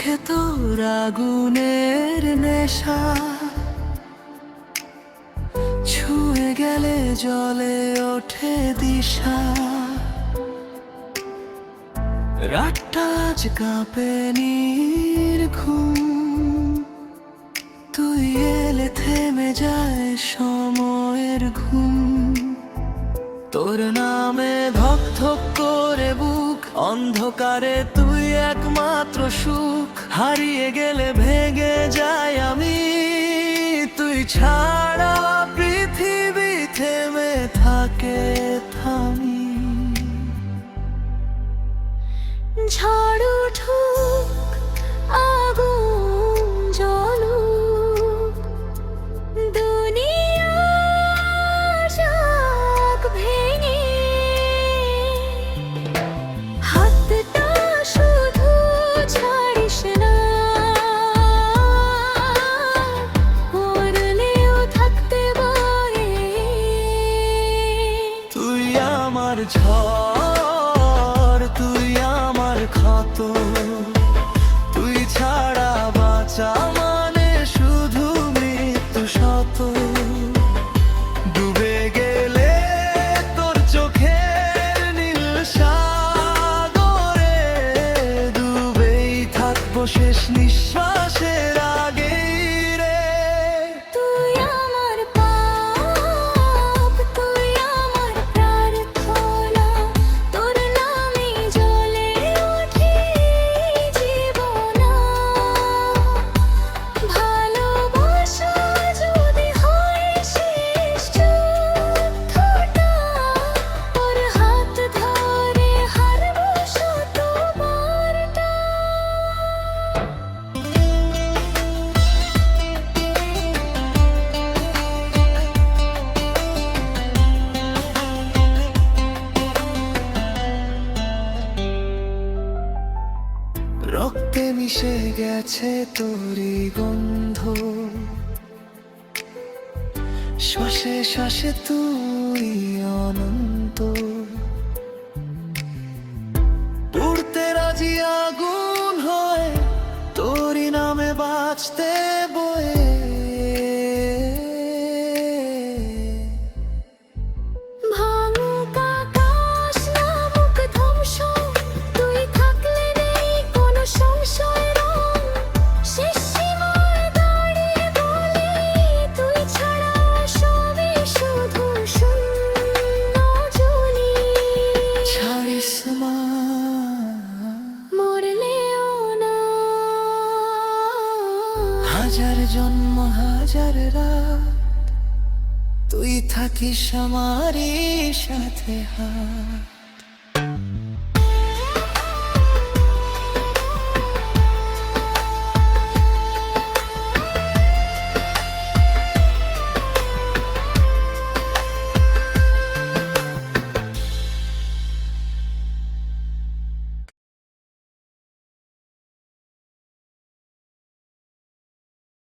চোখে তো রাগুনের নেশা। ছুঁয়ে গেলে জলে ওঠে দিশা। রাতটা আজ কাঁপে ঘুম। তুই এলে থেমে যায় সময়ের ঘুম। তোর নামে ভক্ত করে বু অন্ধকারে তুই একমাত্র সুখ। হারিয়ে গেলে ভেঙে যায় আমি। তুই ছাড়া পৃথিবী থেমে থাকে থামি। ঝড় থাকব শেষ রক্তে মিশে গেছে তোরি গন্ধ। শ্বাসে শ্বাসে তুই অনন্ত। উড়তে রাজি আগুন হয় তোরি নামে বাঁচতে হাজার জন্ম হাজার রাত। তুই থাকিস আমারই সাথে হাত।